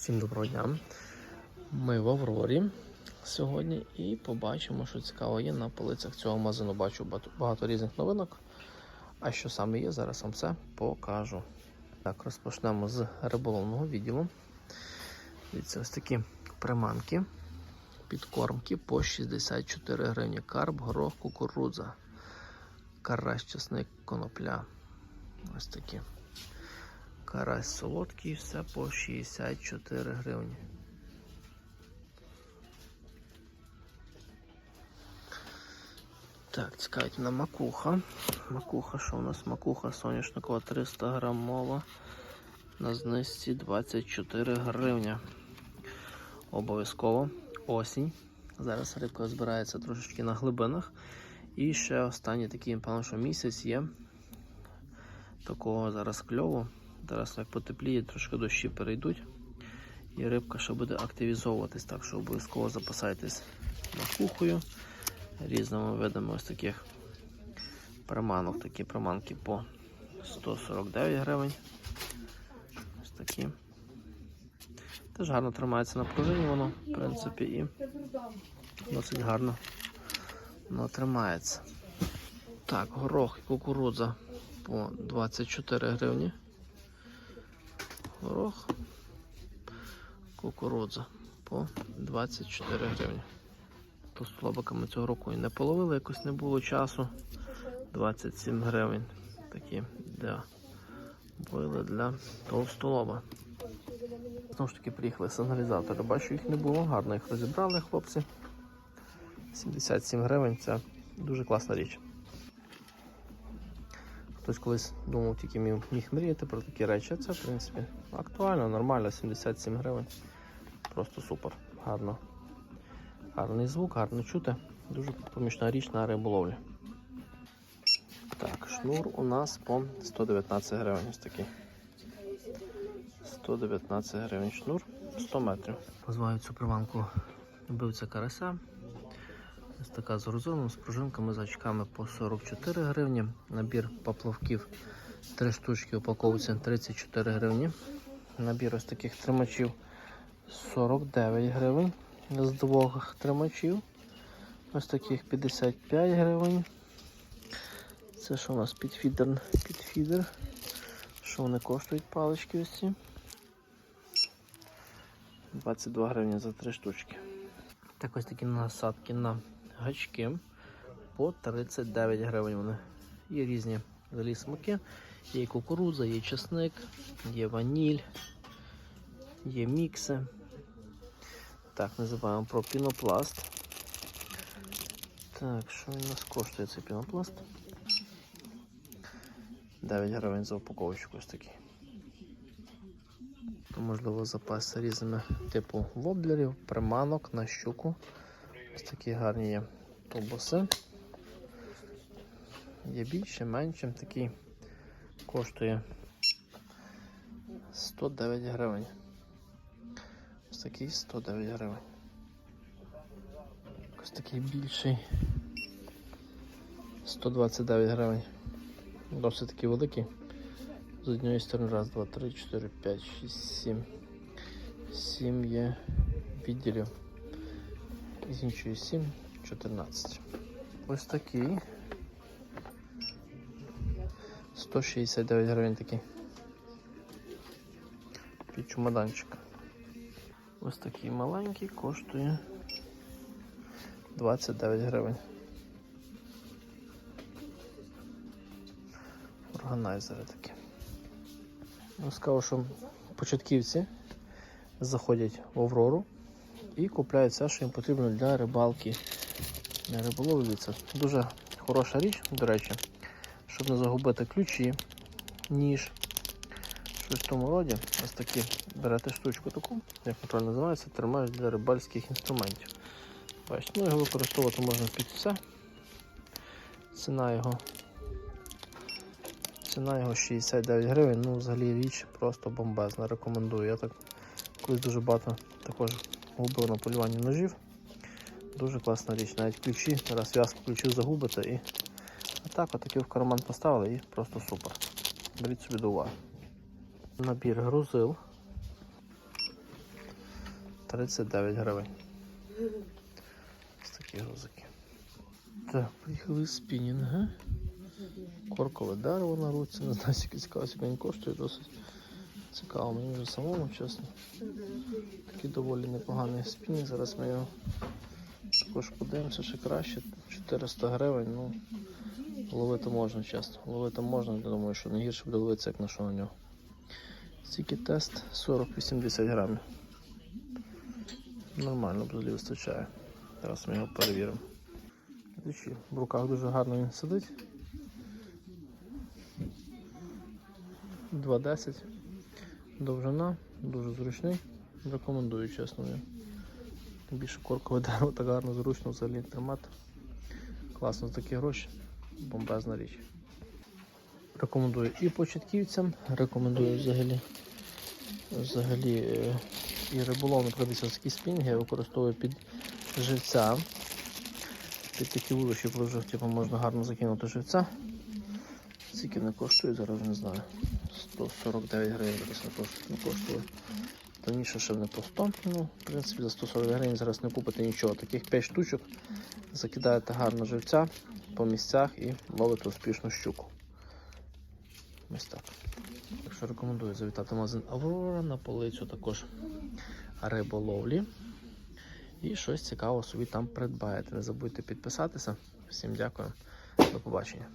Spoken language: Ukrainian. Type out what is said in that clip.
Всім доброго дня. Ми в Аврорі сьогодні і побачимо, що цікаво є на полицях цього магазину. Бачу багато- різних новинок. А що саме є, зараз вам все покажу. Так, розпочнемо з риболовного відділу. Дивіться, ось такі приманки, підкормки по 64 гривні. Карп, горох, кукурудза, карась, чесник, конопля. Ось такі. Карась солодкий, все по 64 гривні. Так, цікавить на макуха. Макуха, що у нас? Макуха соняшникова 300 грамова. На знизці 24 гривня. Обов'язково осінь. Зараз рибка збирається трошечки на глибинах. І ще останній такий, напевно, що місяць є. Такого зараз кльово. Зараз як потепліє, трошки дощі перейдуть. І рибка ще буде активізовуватись, так що обов'язково запасайтесь макухою, різними видами ось таких приманок. Такі приманки по 149 гривень. Ось такі. Теж гарно тримається на пружині воно, в принципі, і досить гарно воно тримається. Так, горох і кукурудза по 24 гривні. Горох, кукурудза по 24 гривні. То столобиками цього року і не половили, якось не було часу. 27 гривень. Такі для бойли для товстолоба. Знову ж таки приїхали сигналізатори. Бачу, їх не було, гарно їх розібрали хлопці. 77 гривень це дуже класна річ. Хтось колись думав, тільки міг, міг мріяти про такі речі. Це, в принципі, актуально, нормально, 77 гривень. Просто супер. Гарно. Гарний звук, гарно чути. Дуже помічна річ на риболовлі. Так, шнур у нас по 119 гривень. Ось такий. 119 гривень шнур, 100 метрів. Позваю цю приманку вбивця карася. Ось така з розумом, з пружинками, з очками по 44 гривні. Набір поплавків 3 штучки упаковується 34 гривні. Набір ось таких тримачів 49 гривень з двох тримачів. Ось таких 55 гривень. Це що у нас підфідер? Підфідер. Що вони коштують палички ось ці? 22 гривні за 3 штучки. Так ось такі насадки на гачки по 39 гривень вони. Є різні взагалі смаки. Є і кукурудза, є чесник, є ваніль, є мікси. Так, не забуваємо про пінопласт. Так, що у нас коштує цей пінопласт? 9 гривень за упаковочку ось такий. То можливо запасся різними типу воблерів, приманок на щуку. Ось такі гарні є тубуси. Є більше, менше. Такий коштує 109 гривень. Ось такий 109 гривень. Ось такий більший. 129 гривень. Досить такий великий. З однієї сторони раз, два, три, чотири, п'ять, шість, сім. Сім є відділів. Іншої сім, 14. Ось такий. 169 гривень такий. Під чемоданчик. Ось такий маленький коштує 29 гривень. Органайзери такі. Ну, Скажу, що початківці заходять в Аврору і купляють все, що їм потрібно для рибалки. Для риболовлі це дуже хороша річ, до речі, щоб не загубити ключі, ніж, щось в тому роді. Ось такі берете штучку таку, як правильно називається, тримають для рибальських інструментів. Бачите, ну його використовувати можна під все. Ціна його Ціна його 69 гривень, ну взагалі річ просто бомбезна. Рекомендую. Я так колись дуже багато також губив на полюванні ножів. Дуже класна річ. Навіть ключі, раз в'язку ключів загубите і так отакі в карман поставили і просто супер. Беріть собі до уваги. Набір грузил 39 гривень. Ось такі грузики. Так, приїхали спінінги. Коркове дерево на руці. Не знаю, скільки цікаво, він коштує досить. Цікаво, мені вже самому, чесно. Такий доволі непоганий спінінг. Зараз ми його також подивимося ще краще. 400 гривень, ну ловити можна, чесно. Ловити можна, я думаю, що не гірше буде ловитися, як на що на нього. Стільки тест 40-80 грамів. Нормально, взагалі вистачає. Зараз ми його перевіримо. В руках дуже гарно він сидить. 2,10. Довжина, дуже зручний. Рекомендую, чесно. Більше коркове дерево так гарно, зручно взагалі тримати. Класно за такі гроші. Бомбезна річ. Рекомендую і початківцям, рекомендую взагалі. Взагалі е, і риболовно такі спінги, я використовую під живця. Під такі коли вже типу, можна гарно закинути живця. Скільки не коштує, зараз не знаю. 149 гривень зараз не коштує. Не коштує. Раніше ще не по 100. Ну, в принципі, за 140 гривень зараз не купите нічого. Таких 5 штучок закидаєте гарно живця по місцях і ловите успішну щуку. Ось так. Так що рекомендую завітати магазин Аврора на полицю також риболовлі. І щось цікаве собі там придбаєте. Не забудьте підписатися. Всім дякую. До побачення.